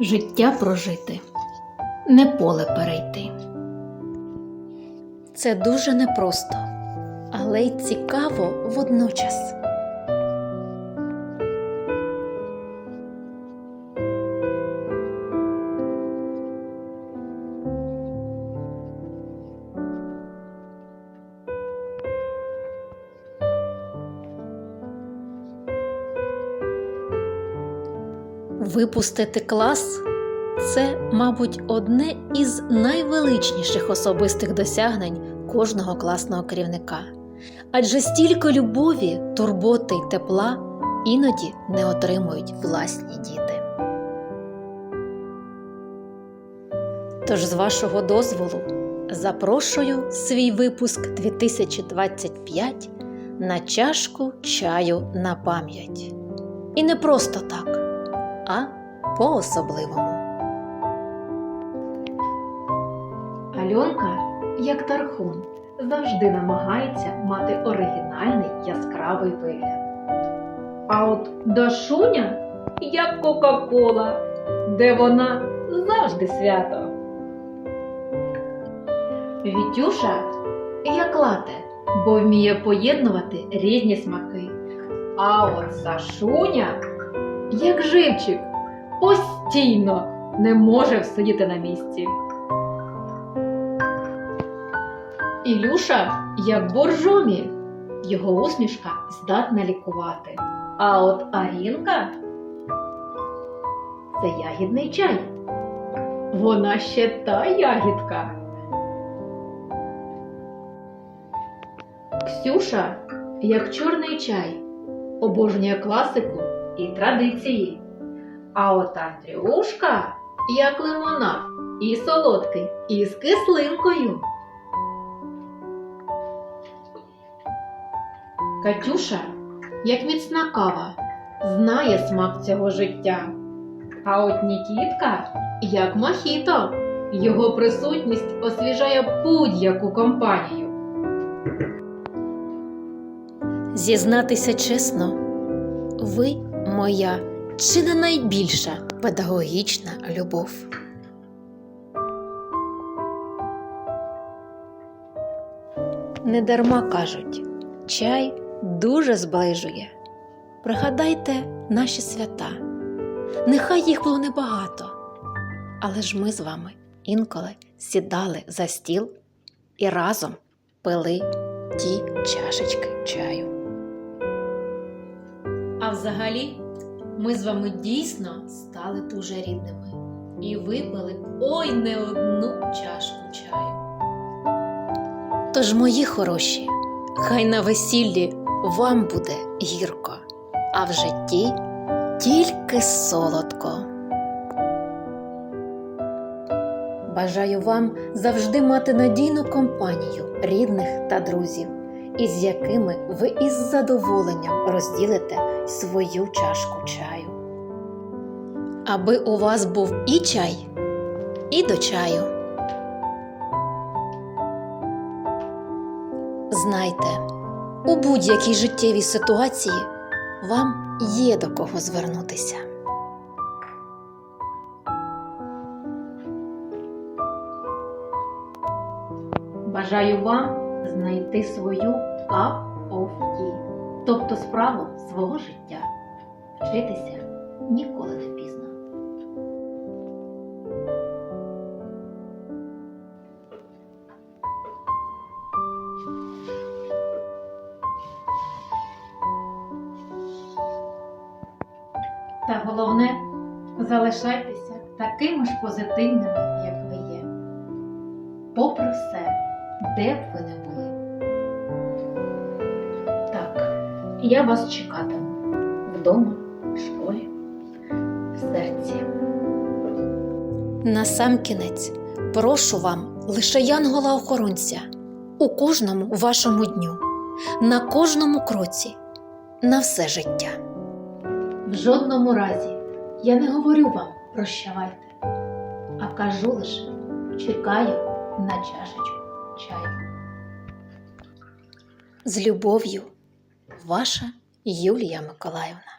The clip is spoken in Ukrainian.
Життя прожити, не поле перейти. Це дуже непросто, але й цікаво водночас. Випустити клас це, мабуть, одне із найвеличніших особистих досягнень кожного класного керівника. Адже стільки любові, турботи й тепла іноді не отримують власні діти. Тож, з вашого дозволу, запрошую свій випуск 2025 на чашку чаю на пам'ять. І не просто так а по-особливому. Альонка, як тархун, завжди намагається мати оригінальний яскравий вигляд. А от Дашуня, як Кока-Кола, де вона завжди свято. Вітюша, як лате, бо вміє поєднувати різні смаки. А от Сашуня, як живчик, постійно не може всидіти на місці. Ілюша як боржомі, його усмішка здатна лікувати. А от Арінка це ягідний чай. Вона ще та ягідка. Ксюша як чорний чай, обожнює класику і традиції. А от Андрюшка як лимонад, і солодкий, і з кислинкою. Катюша, як міцна кава, знає смак цього життя. А от Нікітка, як мохіто, його присутність освіжає будь-яку компанію. Зізнатися чесно, ви моя чи не найбільша педагогічна любов. Недарма кажуть, чай дуже зближує. Пригадайте наші свята. Нехай їх було небагато, але ж ми з вами інколи сідали за стіл і разом пили ті чашечки чаю. А взагалі, ми з вами дійсно стали дуже рідними і випили ой не одну чашку чаю. Тож, мої хороші, хай на весіллі вам буде гірко, а в житті тільки солодко. Бажаю вам завжди мати надійну компанію рідних та друзів, із якими ви із задоволенням розділите свою чашку чаю. Аби у вас був і чай, і до чаю. Знайте, у будь-якій життєвій ситуації вам є до кого звернутися. Бажаю вам знайти свою cup of tea, тобто справу свого життя. Вчитися ніколи не пізно. Та головне, залишайтеся такими ж позитивними, як ви є. Попри все, де б ви не були. Так, я вас чекатиму вдома, в школі, в серці. Насамкінець прошу вам лише янгола-охоронця у кожному вашому дню, на кожному кроці, на все життя. В жодному разі я не говорю вам прощавайте, а кажу лише чекаю на чашечку чаю. З любов'ю, ваша Юлія Миколаївна.